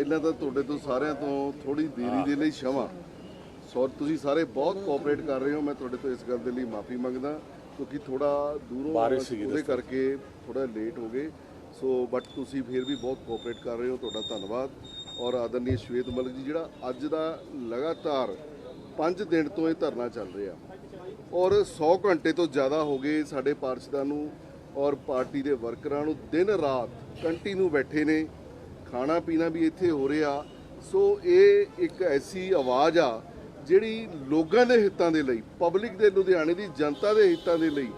ਪਹਿਲਾਂ ਤਾਂ ਤੁਹਾਡੇ ਤੋਂ ਸਾਰਿਆਂ ਤੋਂ ਥੋੜੀ ਦੇਰੀ ਦੇ ਲਈ ਸ਼ਮਾ ਸੋ ਤੁਸੀਂ ਸਾਰੇ ਬਹੁਤ ਕੋਆਪਰੇਟ ਕਰ ਰਹੇ ਹੋ ਮੈਂ ਤੁਹਾਡੇ ਤੋਂ ਇਸ ਗੱਲ ਦੇ ਲਈ ਮਾਫੀ ਮੰਗਦਾ ਕਿਉਂਕਿ ਥੋੜਾ ਦੂਰੋਂ ਉਹਦੇ ਕਰਕੇ ਥੋੜਾ ਲੇਟ ਹੋ ਗਏ। ਸੋ ਬਟ ਤੁਸੀਂ ਫਿਰ ਵੀ ਬਹੁਤ ਕੋਆਪਰੇਟ ਕਰ ਰਹੇ ਹੋ ਤੁਹਾਡਾ ਧੰਨਵਾਦ। ਔਰ ਆਦਰਨੀय ਸ਼ਵੇਤ ਮਲਿਕ ਜੀ ਜਿਹੜਾ ਅੱਜ ਦਾ ਲਗਾਤਾਰ 5 ਦਿਨ ਤੋਂ ਇਹ ਧਰਨਾ ਚੱਲ ਰਿਹਾ। ਔਰ 100 ਘੰਟੇ ਤੋਂ ਜ਼ਿਆਦਾ ਹੋ ਗਏ ਸਾਡੇ ਪਾਰਸ਼ਦਾਂ ਨੂੰ ਔਰ ਪਾਰਟੀ ਦੇ ਵਰਕਰਾਂ ਨੂੰ ਦਿਨ ਰਾਤ ਕੰਟੀਨਿਊ ਬੈਠੇ ਨੇ। ਖਾਣਾ ਪੀਣਾ ਵੀ ਇੱਥੇ ਹੋ ਰਿਹਾ। ਸੋ ਇਹ ਇੱਕ ਐਸੀ ਆਵਾਜ਼ ਆ, ਜਿਹੜੀ ਲੋਕਾਂ ਦੇ ਹਿੱਤਾਂ ਦੇ ਲਈ ਪਬਲਿਕ ਦੇ ਲੁਧਿਆਣੇ ਦੀ ਜਨਤਾ ਦੇ ਹਿੱਤਾਂ ਦੇ ਲਈ,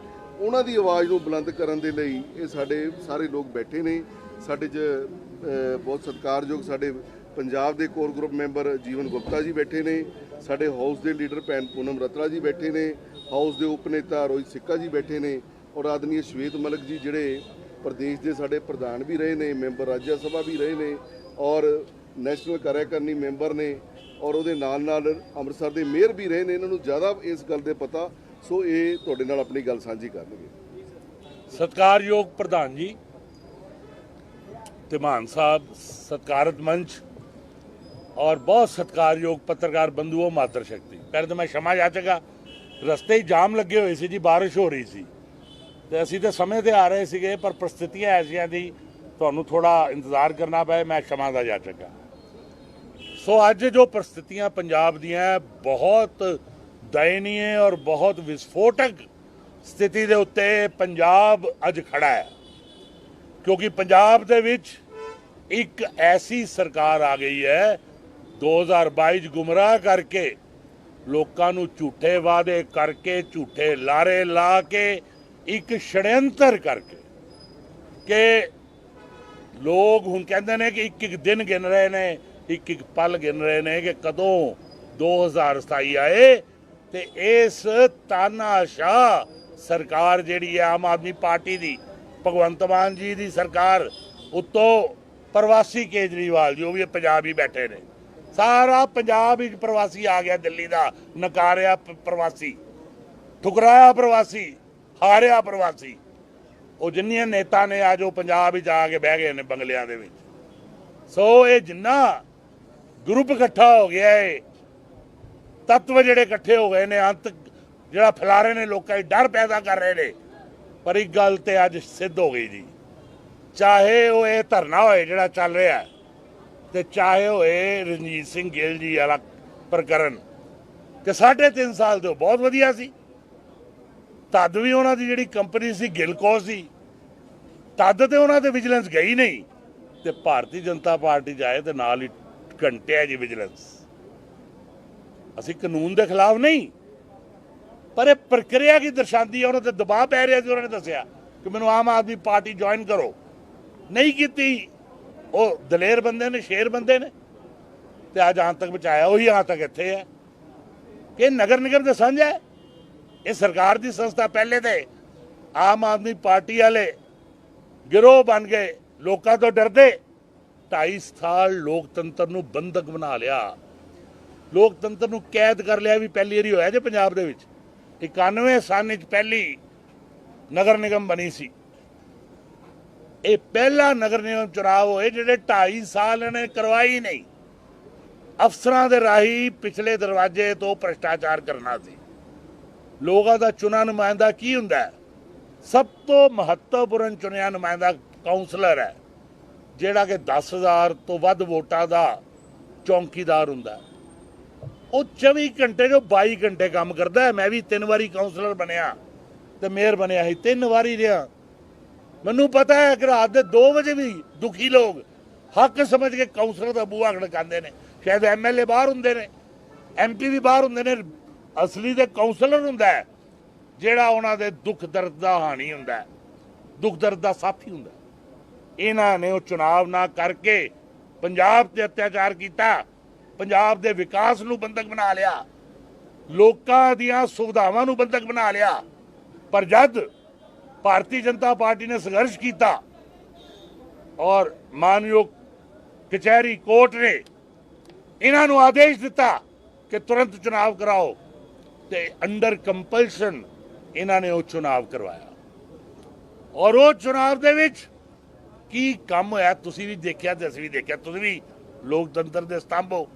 ਉਹਨਾਂ ਦੀ ਆਵਾਜ਼ ਨੂੰ ਬੁਲੰਦ ਕਰਨ ਦੇ ਲਈ ਇਹ ਸਾਡੇ ਸਾਰੇ ਲੋਕ ਬੈਠੇ ਨੇ। ਸਾਡੇ 'ਚ ਬਹੁਤ ਸਤਿਕਾਰਯੋਗ ਸਾਡੇ ਪੰਜਾਬ ਦੇ core group member Jeevan Gupta ji ਬੈਠੇ ਨੇ। ਸਾਡੇ ਹਾਊਸ ਦੇ ਲੀਡਰ ਭੈਣ ਪੂਨਮ ਰਤਰਾ ਜੀ ਬੈਠੇ ਨੇ। ਹਾਊਸ ਦੇ ਉਪ ਨੇਤਾ ਰੋਹਿਤ ਸਿੱਕਾ ਜੀ ਬੈਠੇ ਨੇ। ਔਰ ਆਦਰਨੀय ਸ਼ਵੇਤ ਮਲਿਕ ਜੀ, ਜਿਹੜੇ ਪ੍ਰਦੇਸ਼ ਦੇ ਸਾਡੇ ਪ੍ਰਧਾਨ ਵੀ ਰਹੇ ਨੇ, ਮੈਂਬਰ ਰਾਜ ਸਭਾ ਵੀ ਰਹੇ ਨੇ ਔਰ ਨੈਸ਼ਨਲ ਕਾਰਿਆਕਾਰਨੀ ਮੈਂਬਰ ਨੇ ਔਰ ਉਹਦੇ ਨਾਲ ਨਾਲ ਅੰਮ੍ਰਿਤਸਰ ਦੇ ਮੇਅਰ ਵੀ ਰਹੇ ਨੇ, ਇਹਨਾਂ ਨੂੰ ਜ਼ਿਆਦਾ ਇਸ ਗੱਲ ਦੇ ਪਤਾ, ਸੋ ਇਹ ਤੁਹਾਡੇ ਨਾਲ ਆਪਣੀ ਗੱਲ ਸਾਂਝੀ ਕਰਨਗੇ। ਸਤਿਕਾਰਯੋਗ ਪ੍ਰਧਾਨ ਜੀ ਤੇ ਸਾਹਿਬ, ਸਤਿਕਾਰਤ ਮੰਚ ਔਰ ਬਹੁਤ ਸਤਿਕਾਰਯੋਗ ਪੱਤਰਕਾਰ ਬੰਧੂਓ, ਮਾਤਰ ਸ਼ਕਤੀ। ਪਹਿਲੇ ਤਾਂ ਮੈਂ ਸ਼ਮਾ ਜਾਚਗਾ ਰਸਤੇ ਹੀ ਜਾਮ ਲੱਗੇ ਹੋਏ ਸੀ ਜੀ, ਬਾਰਿਸ਼ ਹੋ ਰਹੀ ਸੀ। ਤੇ ਅਸੀਂ ਤਾਂ ਸਮੇਂ ਤੇ ਆ ਰਹੇ ਸੀਗੇ, ਪਰ ਪ੍ਰਸਥਿਤੀਆਂ ਐਸੀਆਂ ਦੀ ਤੁਹਾਨੂੰ ਥੋੜਾ ਇੰਤਜ਼ਾਰ ਕਰਨਾ ਪਏ ਮੈਂ ਸ਼ਮਾ ਦਾ ਜਾਚਗਾ ਸੋ ਅੱਜ ਜੋ ਪ੍ਰਸਥਿਤੀਆਂ ਪੰਜਾਬ ਦੀਆਂ, ਬਹੁਤ ਦਇਨੀਏ ਔਰ ਬਹੁਤ ਵਿਸਫੋਟਕ ਸਥਿਤੀ ਦੇ ਉੱਤੇ ਪੰਜਾਬ ਅੱਜ ਖੜਾ ਹੈ। ਕਿਉਂਕਿ ਪੰਜਾਬ ਦੇ ਵਿੱਚ ਇੱਕ ਐਸੀ ਸਰਕਾਰ ਆ ਗਈ ਹੈ 2022 ਚ ਗੁੰਮਰਾਹ ਕਰਕੇ ਲੋਕਾਂ ਨੂੰ ਝੂਠੇ ਵਾਅਦੇ ਕਰਕੇ, ਝੂਠੇ ਲਾਰੇ ਲਾ ਕੇ ਇੱਕ ਛੜਯੰਤਰ ਕਰਕੇ ਕਿ ਲੋਕ ਹੁਣ ਕਹਿੰਦੇ ਨੇ ਕਿ ਇੱਕ ਇੱਕ ਦਿਨ ਗਿਣ ਰਹੇ ਨੇ ਇੱਕ ਇੱਕ ਪਲ ਗਿਣ ਰਹੇ ਨੇ ਕਿ ਕਦੋਂ 2027 ਆਏ ਤੇ ਇਸ ਤਾਨਾਸ਼ਾ ਸਰਕਾਰ ਜਿਹੜੀ ਹੈ ਆਮ ਆਦਮੀ ਪਾਰਟੀ ਦੀ, ਭਗਵੰਤ ਮਾਨ ਜੀ ਦੀ ਸਰਕਾਰ ਉੱਤੋਂ ਪ੍ਰਵਾਸੀ ਕੇਜਰੀਵਾਲ ਜੀ, ਉਹ ਵੀ ਪੰਜਾਬ ਹੀ ਬੈਠੇ ਨੇ। ਸਾਰਾ ਪੰਜਾਬ ਵਿੱਚ ਪ੍ਰਵਾਸੀ ਆ ਗਿਆ ਦਿੱਲੀ ਦਾ, ਨਕਾਰਿਆ ਪ- ਪ੍ਰਵਾਸੀ, ਠੁਕਰਾਇਆ ਪ੍ਰਵਾਸੀ। ਹਾਰਿਆ ਪ੍ਰਵਾਸੀ। ਉਹ ਜਿੰਨੀਆਂ ਨੇਤਾ ਨੇ ਅੱਜ ਉਹ ਪੰਜਾਬ ਵਿੱਚ ਆ ਕੇ ਬਹਿ ਗਏ ਨੇ ਬੰਗਲਿਆਂ ਦੇ ਵਿੱਚ। ਸੋ ਇਹ ਜਿੰਨਾ ਗਰੁੱਪ ਇਕੱਠਾ ਹੋ ਗਿਆ ਏ ਤੱਤਵ ਜਿਹੜੇ ਇਕੱਠੇ ਹੋ ਗਏ ਨੇ ਅੰਤ ਜਿਹੜਾ ਫੈਲਾ ਰਹੇ ਨੇ ਲੋਕਾਂ 'ਚ ਡਰ ਪੈਦਾ ਕਰ ਰਹੇ ਨੇ ਪਰ ਇੱਕ ਗੱਲ ਤੇ ਅੱਜ ਸਿੱਧ ਹੋ ਗਈ ਜੀ। ਚਾਹੇ ਉਹ ਇਹ ਧਰਨਾ ਹੋਏ ਜਿਹੜਾ ਚੱਲ ਰਿਹਾ ਹੈ, ਤੇ ਚਾਹੇ ਹੋਏ ਰਣਜੀਤ ਸਿੰਘ ਗਿੱਲ ਜੀ ਵਾਲਾ ਪ੍ਰਕਰਨ ਕਿ ਸਾਢੇ ਤਿੰਨ ਸਾਲ ਤੋਂ ਬਹੁਤ ਵਧੀਆ ਸੀ। ਤਦ ਵੀ ਉਹਨਾਂ ਦੀ ਜਿਹੜੀ ਕੰਪਨੀ ਸੀ ਗਿਲਕੋ ਸੀ, ਤਦ ਤੇ ਉਹਨਾਂ ਤੇ ਵਿਜੀਲੈਂਸ ਗਈ ਨਹੀਂ। ਤੇ ਭਾਰਤੀ ਜਨਤਾ ਪਾਰਟੀ ਜਾਏ ਤੇ ਨਾਲ ਹੀ ਘੰਟਿਆ ਜੀ ਵਿਜੀਲੈਂਸ। ਅਸੀਂ ਕਾਨੂੰਨ ਦੇ ਖਿਲਾਫ ਨਹੀਂ, ਪਰ ਇਹ ਪ੍ਰਕਿਰਿਆ ਕੀ ਦਰਸਾਉਂਦੀ ਹੈ ਉਹਨਾਂ ਤੇ ਦਬਾਅ ਪੈ ਰਿਹਾ ਸੀ, ਉਹਨਾਂ ਨੇ ਦੱਸਿਆ ਕਿ ਮੈਨੂੰ ਆਮ ਆਦਮੀ ਪਾਰਟੀ ਜੁਆਇਨ ਕਰੋ। ਨਹੀਂ ਕੀਤੀ, ਉਹ ਦਲੇਰ ਬੰਦੇ ਨੇ, ਸ਼ੇਰ ਬੰਦੇ ਨੇ। ਤੇ ਅੱਜ ਆਂ ਤੱਕ ਬਚਾਇਆ, ਉਹੀ ਆਂ ਤੱਕ ਇੱਥੇ ਹੈ। ਕਿ ਨਗਰ ਨਿਗਮ ਦੇ ਸਾਂਝਾ ਹੈ? ਇਹ ਸਰਕਾਰ ਦੀ ਸੰਸਥਾ ਪਹਿਲੇ ਤੇ ਆਮ ਆਦਮੀ ਪਾਰਟੀ ਵਾਲੇ ਗਿਰੋਹ ਬਣ ਗਏ, ਲੋਕਾਂ ਤੋਂ ਡਰਦੇ। 2.5 ਸਾਲ ਲੋਕਤੰਤਰ ਨੂੰ ਬੰਦਕ ਬਣਾ ਲਿਆ। ਲੋਕਤੰਤਰ ਨੂੰ ਕੈਦ ਕਰ ਲਿਆ ਵੀ ਪਹਿਲੀ ਵਾਰੀ ਹੋਇਆ ਜੇ ਪੰਜਾਬ ਦੇ ਵਿੱਚ। 91 ਸਾਲ ਵਿੱਚ ਪਹਿਲੀ ਨਗਰ ਨਿਗਮ ਬਣੀ ਸੀ। ਇਹ ਪਹਿਲਾ ਨਗਰ ਨਿਗਮ ਚੁਣਾਵ ਹੋਏ ਜਿਹੜੇ 2.5 ਸਾਲ ਇਹਨੇ ਕਰਵਾਈ ਨਹੀਂ। ਅਫਸਰਾਂ ਦੇ ਰਾਹੀਂ ਪਿਛਲੇ ਦਰਵਾਜ਼ੇ ਤੋਂ ਭ੍ਰਿਸ਼ਟਾਚਾਰ ਕਰਨਾ ਸੀ। ਲੋਕਾਂ ਦਾ ਚੁਣਾ ਨੁਮਾਇੰਦਾ ਕੀ ਹੁੰਦਾ ਸਭ ਤੋਂ ਮਹੱਤਵਪੂਰਨ ਚੁਣਿਆ ਨੁਮਾਇੰਦਾ ਕਾਉਂਸਲਰ ਹੈ, ਜਿਹੜਾ ਕਿ 10000 ਤੋਂ ਵੱਧ ਵੋਟਾਂ ਦਾ ਚੌਂਕੀਦਾਰ ਹੁੰਦਾ ਉਹ 24 ਘੰਟੇ ਜੋ 22 ਘੰਟੇ ਕੰਮ ਕਰਦਾ ਹੈ, ਮੈਂ ਵੀ ਤਿੰਨ ਵਾਰੀ ਕਾਉਂਸਲਰ ਬਣਿਆ ਤੇ ਮੇਅਰ ਬਣਿਆ ਸੀ, ਤਿੰਨ ਵਾਰੀ ਰਿਹਾ। ਮੈਨੂੰ ਪਤਾ ਹੈ ਕਿ ਰਾਤ ਦੇ 2 ਵਜੇ ਵੀ ਦੁਖੀ ਲੋਕ ਹੱਕ ਸਮਝ ਕੇ ਕਾਉਂਸਲਰ ਦਾ ਬੂਹਾ ਖੜਕਾਉਂਦੇ ਨੇ। ਸ਼ਾਇਦ ਐਮਐਲਏ ਬਾਹਰ ਹੁੰਦੇ ਨੇ ਐਮਪੀ ਵੀ ਬਾਹਰ ਹੁੰਦੇ ਨੇ ਅਸਲੀ ਤੇ ਕਾਉਂਸਲਰ ਹੁੰਦਾ ਹੈ, ਜਿਹੜਾ ਉਹਨਾਂ ਦੇ ਦੁੱਖ ਦਰਦ ਦਾ ਹਾਣੀ ਹੁੰਦਾ ਹੈ, ਦੁੱਖ ਦਰਦ ਦਾ ਸਾਥੀ ਹੁੰਦਾ ਇਹਨਾਂ ਨੇ ਉਹ ਚੁਣਾਵ ਨਾ ਕਰਕੇ ਪੰਜਾਬ ਤੇ ਅਤਿਆਚਾਰ ਕੀਤਾ, ਪੰਜਾਬ ਦੇ ਵਿਕਾਸ ਨੂੰ ਬੰਦਕ ਬਣਾ ਲਿਆ, ਲੋਕਾਂ ਦੀਆਂ ਸੁਵਿਧਾਵਾਂ ਨੂੰ ਬੰਦਕ ਬਣਾ ਲਿਆ, ਪਰ ਜਦ ਭਾਰਤੀ ਜਨਤਾ ਪਾਰਟੀ ਨੇ ਸੰਘਰਸ਼ ਕੀਤਾ ਔਰ ਮਾਨਯੋਗ ਕਚਹਿਰੀ ਕੋਰਟ ਨੇ ਇਹਨਾਂ ਨੂੰ ਆਦੇਸ਼ ਦਿੱਤਾ ਕਿ ਤੁਰੰਤ ਚੁਣਾਵ ਕਰਾਓ ਤੇ ਅੰਡਰ ਕੰਪਲਸ਼ਨ ਇਹਨਾਂ ਨੇ ਉਹ ਚੁਣਾਵ ਕਰਵਾਇਆ। ਔਰ ਉਹ ਚੁਣਾਵ ਦੇ ਵਿੱਚ ਕੀ ਕੰਮ ਹੋਇਆ? ਤੁਸੀਂ ਵੀ ਦੇਖਿਆ ਤੇ ਅਸੀਂ ਵੀ ਦੇਖਿਆ। ਤੁਸੀਂ ਵੀ ਲੋਕਤੰਤਰ ਦੇ ਸਤੰਭ ਹੋ।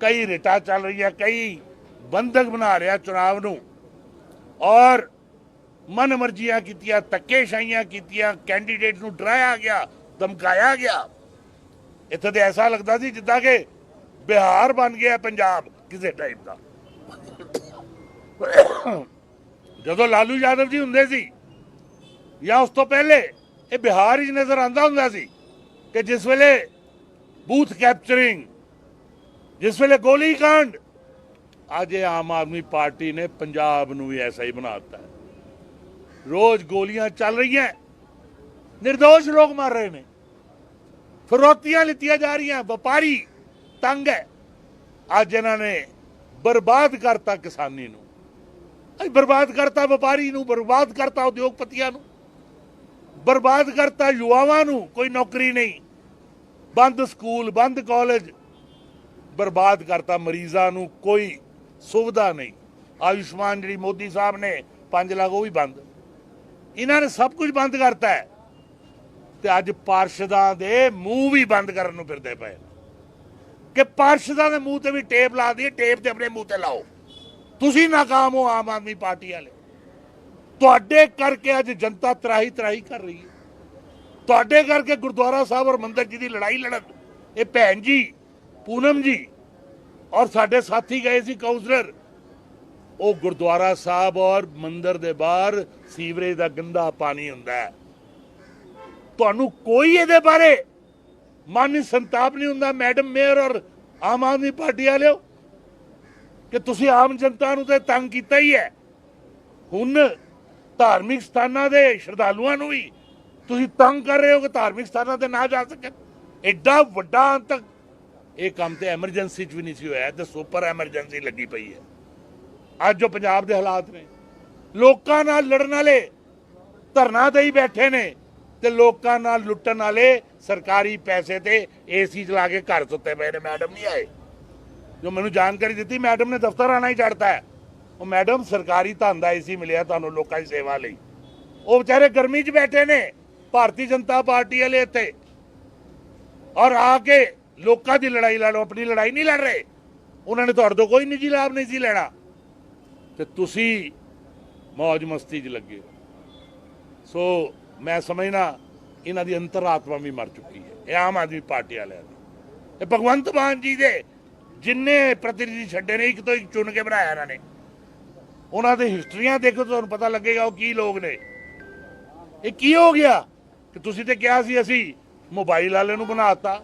ਕਈ ਰਿਟਾ ਚੱਲ ਰਹੀਆਂ, ਕਈ ਬੰਧਕ ਬਣਾ ਰਿਹਾ ਚੁਣਾਵ ਨੂੰ। ਔਰ ਮਨ ਮਰਜ਼ੀਆਂ ਕੀਤੀਆਂ, ਧੱਕੇਸ਼ਾਹੀਆਂ ਕੀਤੀਆਂ ਕੈਂਡੀਡੇਟ ਨੂੰ ਡਰਾਇਆ ਗਿਆ, ਧਮਕਾਇਆ ਗਿਆ। ਇੱਥੇ ਤੇ ਐਸਾ ਲੱਗਦਾ ਸੀ ਜਿੱਦਾਂ ਕਿ ਬਿਹਾਰ ਬਣ ਗਿਆ ਪੰਜਾਬ ਕਿਸੇ ਟਾਈਪ ਦਾ। ਜਦੋਂ ਲਾਲੂ ਯਾਦਵ ਜੀ ਹੁੰਦੇ ਸੀ, ਜਾਂ ਉਸ ਤੋਂ ਪਹਿਲੇ, ਇਹ ਬਿਹਾਰ ਹੀ ਨਜ਼ਰ ਆਂਦਾ ਹੁੰਦਾ ਸੀ ਕਿ ਜਿਸ ਵੇਲੇ ਬੂਥ ਕੈਪਚਰਿੰਗ, ਜਿਸ ਵੇਲੇ ਗੋਲੀ ਕਾਂਡ, ਅੱਜ ਇਹ ਆਮ ਆਦਮੀ ਪਾਰਟੀ ਨੇ ਪੰਜਾਬ ਨੂੰ ਵੀ ਐਸਾ ਹੀ ਬਣਾ ਦਿੱਤਾ ਰੋਜ਼ ਗੋਲੀਆਂ ਚੱਲ ਰਹੀਆਂ નિર્ਦੋਸ਼ ਲੋਕ ਮਰ ਰਹੇ ਨੇ। ਫਰੋਤੀਆਂ ਲਿੱਤੀਆਂ ਜਾ ਰਹੀਆਂ ਵਪਾਰੀ ਤੰਗ ਹੈ। ਅੱਜ ਇਹਨਾਂ ਨੇ ਬਰਬਾਦ ਕਰਤਾ ਕਿਸਾਨੀ ਨੂੰ। ਅੱਜ ਬਰਬਾਦ ਕਰਤਾ ਵਪਾਰੀ ਨੂੰ, ਬਰਬਾਦ ਕਰਤਾ ਉਦਯੋਗਪਤੀਆਂ ਨੂੰ, ਬਰਬਾਦ ਕਰਤਾ ਯੁਵਾਵਾਂ ਨੂੰ, ਕੋਈ ਨੌਕਰੀ ਨਹੀਂ। ਬੰਦ ਸਕੂਲ, ਬੰਦ ਕਾਲਜ, ਬਰਬਾਦ ਕਰਤਾ ਮਰੀਜ਼ਾਂ ਨੂੰ, ਕੋਈ ਸੁਵਿਧਾ ਨਹੀਂ। ਆਯੁਸ਼ਮਾਨ ਜਿਹੜੀ ਮੋਦੀ ਸਾਹਿਬ ਨੇ 5 ਲੱਖ, ਉਹ ਵੀ ਬੰਦ। ਇਹਨਾਂ ਨੇ ਸਭ ਕੁਝ ਬੰਦ ਕਰਤਾ ਹੈ। ਤੇ ਅੱਜ ਪਾਰਸ਼ਦਾਂ ਦੇ ਮੂੰਹ ਵੀ ਬੰਦ ਕਰਨ ਨੂੰ ਫਿਰਦੇ ਪਏ ਕਿ ਪਾਰਸ਼ਦਾਂ ਦੇ ਮੂੰਹ ਤੇ ਵੀ ਟੇਪ ਲਾ ਦਈਏ, ਟੇਪ ਤੇ ਆਪਣੇ ਮੂੰਹ ਤੇ ਲਾਓ। ਤੁਸੀਂ ਨਾਕਾਮ ਹੋ, ਆਮ ਆਦਮੀ ਪਾਰਟੀ ਵਾਲੇ। ਤੁਹਾਡੇ ਕਰਕੇ ਅੱਜ ਜਨਤਾ ਤਰਾਹੀ ਤਰਾਹੀ ਕਰ ਰਹੀ ਹੈ। ਤੁਹਾਡੇ ਕਰਕੇ ਗੁਰਦੁਆਰਾ ਸਾਹਿਬ ਔਰ ਮੰਦਰ ਜੀ ਦੀ ਲੜਾਈ ਲੜਨ ਇਹ ਭੈਣ ਜੀ, ਪੂਨਮ ਜੀ ਔਰ ਸਾਡੇ ਸਾਥੀ ਗਏ ਸੀ ਕਾਉਂਸਲਰ ਉਹ ਗੁਰਦੁਆਰਾ ਸਾਹਿਬ ਔਰ ਮੰਦਰ ਦੇ ਬਾਹਰ ਸੀਵਰੇਜ ਦਾ ਗੰਦਾ ਪਾਣੀ ਹੁੰਦਾ ਹੈ। ਤੁਹਾਨੂੰ ਕੋਈ ਇਹਦੇ ਬਾਰੇ ਮਨ ਸੰਤਾਪ ਨਹੀਂ ਹੁੰਦਾ, ਮੈਡਮ, ਮੇਅਰ ਔਰ ਆਮ ਆਦਮੀ ਪਾਰਟੀ ਵਾਲਿਓ? ਕਿ ਤੁਸੀਂ ਆਮ ਜਨਤਾ ਨੂੰ ਤੇ ਤੰਗ ਕੀਤਾ ਹੀ ਹੈ। ਹੁਣ ਧਾਰਮਿਕ ਸਥਾਨਾਂ ਦੇ ਸ਼ਰਧਾਲੂਆਂ ਨੂੰ ਵੀ ਤੁਸੀਂ ਤੰਗ ਕਰ ਰਹੇ ਹੋ ਕਿ ਧਾਰਮਿਕ ਸਥਾਨਾਂ ਤੇ ਨਾ ਜਾ ਸਕਣ। ਐਡਾ ਵੱਡਾ ਅੰਤ ਇਹ ਕੰਮ ਤੇ ਐਮਰਜੈਂਸੀ 'ਚ ਵੀ ਨਹੀਂ ਸੀ ਹੋਇਆ ਤੇ ਸੁਪਰ ਐਮਰਜੈਂਸੀ ਲੱਗੀ ਪਈ ਹੈ। ਅੱਜ ਜੋ ਪੰਜਾਬ ਦੇ ਹਾਲਾਤ ਨੇ, ਲੋਕਾਂ ਨਾਲ ਲੜਨ ਵਾਲੇ ਧਰਨਾ ਤੇ ਹੀ ਬੈਠੇ ਨੇ ਤੇ ਲੋਕਾਂ ਨਾਲ ਲੁੱਟਣ ਵਾਲੇ ਸਰਕਾਰੀ ਪੈਸੇ ਤੇ ਏਸੀ ਚਲਾ ਕੇ ਘਰ ਸੁੱਤੇ ਪਏ ਨੇ। ਮੈਡਮ ਨਹੀਂ ਆਏ। ਜੋ ਮੈਨੂੰ ਜਾਣਕਾਰੀ ਦਿੱਤੀ, ਮੈਡਮ ਨੇ ਦਫ਼ਤਰ ਆਣਾ ਹੀ ਚੜਤਾ ਹੈ। ਉਹ ਮੈਡਮ, ਸਰਕਾਰੀ ਧਨ ਦਾ ਮਿਲਿਆ ਤੁਹਾਨੂੰ ਲੋਕਾਂ ਦੀ ਸੇਵਾ ਲਈ। ਉਹ ਵਿਚਾਰੇ ਗਰਮੀ 'ਚ ਬੈਠੇ ਨੇ, ਭਾਰਤੀ ਜਨਤਾ ਪਾਰਟੀ ਵਾਲੇ ਇੱਥੇ। ਔਰ ਆ ਕੇ ਲੋਕਾਂ ਦੀ ਲੜਾਈ ਲੜੋ ਆਪਣੀ ਲੜਾਈ ਨਹੀਂ ਲੜ ਰਹੇ। ਉਹਨਾਂ ਨੇ ਤੁਹਾਡੇ ਤੋਂ ਕੋਈ ਨਿੱਜੀ ਲਾਭ ਨਹੀਂ ਸੀ ਲੈਣਾ। ਤੇ ਤੁਸੀਂ ਮौज ਮਸਤੀ 'ਚ ਲੱਗੇ ਹੋ। ਸੋ ਮੈਂ ਸਮਝਣਾ ਇਹਨਾਂ ਦੀ ਅੰਤਰਾਤਮਾ ਵੀ ਮਰ ਚੁੱਕੀ ਹੈ। ਇਹ ਆਮ ਆਦਮੀ ਪਾਰਟੀ ਵਾਲਿਆਂ ਦੀ। ਇਹ ਭਗਵੰਤ ਮਾਨ ਜੀ ਦੇ ਜਿੰਨੇ ਪ੍ਰਤੀਨਿਧੀ ਛੱਡੇ ਨੇ, ਇੱਕ ਤੋਂ ਇੱਕ ਚੁਣ ਕੇ ਬਣਾਇਆ ਇਹਨਾਂ ਨੇ। ਉਹਨਾਂ ਦੇ ਹਿਸਟਰੀਆਂ ਦੇਖੋ, ਤੁਹਾਨੂੰ ਪਤਾ ਲੱਗੇਗਾ ਉਹ ਕੀ ਲੋਕ ਨੇ। ਇਹ ਕੀ ਹੋ ਗਿਆ? ਕਿ ਤੁਸੀਂ ਤੇ ਕਿਹਾ ਸੀ, ਅਸੀਂ ਮੋਬਾਈਲ ਵਾਲੇ ਨੂੰ ਬਣਾਤਾ,